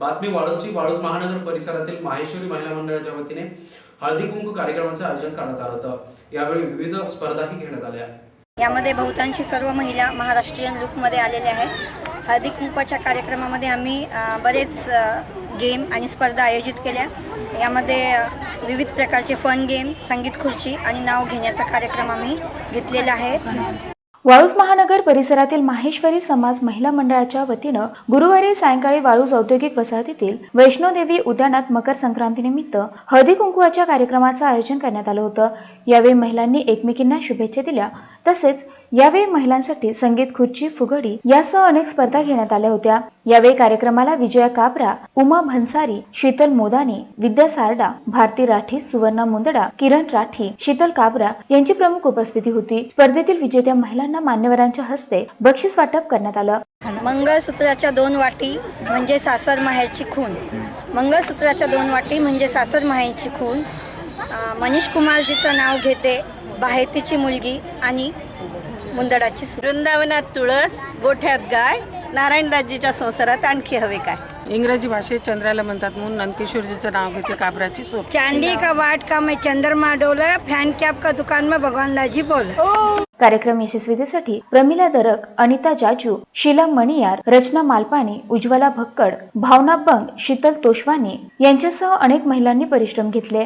बातमी वाळूची वाळूज महानगर परिसरातील माहेश्वरी महिला मंडळाच्या वतीने हळदी कुंकू कार्यक्रमाचं आयोजन करण्यात आलं होतं. यावेळी विविध स्पर्धाही घेण्यात आल्या. यामध्ये बहुतांशी सर्व महिला महाराष्ट्रीयन लुकमध्ये आलेल्या आहेत. हळदी कुंकवाच्या कार्यक्रमामध्ये आम्ही बरेच गेम आणि स्पर्धा आयोजित केल्या. यामध्ये विविध प्रकारचे फन गेम संगीत खुर्ची आणि नाव घेण्याचा कार्यक्रम आम्ही घेतलेला आहे. वाळूज महानगर परिसरातील माहेश्वरी समाज महिला मंडळाच्या वतीनं गुरुवारी सायंकाळी वाळूज औद्योगिक वसाहतीतील वैष्णोदेवी उद्यानात मकर संक्रांतीनिमित्त हळदी कुंकुवाच्या कार्यक्रमाचं आयोजन करण्यात आलं होतं. यावेळी महिलांनी एकमेकींना शुभेच्छा दिल्या. तसेच यावेळी महिलांसाठी संगीत खुर्ची फुगडी यासह अनेक स्पर्धा घेण्यात आल्या होत्या. यावेळी कार्यक्रमाला विजया काबरा उमा भन्सारी शीतल मोदाने विद्या सारडा भारती राठी सुवर्णा मुंदडा किरण राठी शीतल काबरा यांची प्रमुख उपस्थिती होती. स्पर्धेतील विजेत्या महिलांना मान्यवरांच्या हस्ते बक्षीस वाटप करण्यात आलं. मंगळसूत्राच्या दोन वाटी म्हणजे सासर माहेरची खून मंगळसूत्राच्या दोन वाटी म्हणजे सासर माहेरची खून मनीष कुमारजीचं नाव घेते बाहेतीची मुलगी आणि मुंदडाची. वृंदावनात तुळस गोठ्यात गाय नारायणदासजीच्या संसारात आणखी हवे काय? इंग्रजी भाषेत चंद्राला म्हणतात म्हणून नंदकिशोरजीचं नाव घेते काबराची सोप. चांदी का वाट का मैं चंद्रमा डोला फैन कैप का दुकान में भगवान दाजी बोल. कार्यक्रम यशस्वीतेसाठी प्रमिला दरक अनिता जाजू शीला मणियार रचना मालपाणी उज्ज्वला भक्कड भावना बंग शीतल तोशवानी यांच्यासह अनेक महिलांनी परिश्रम घेतले.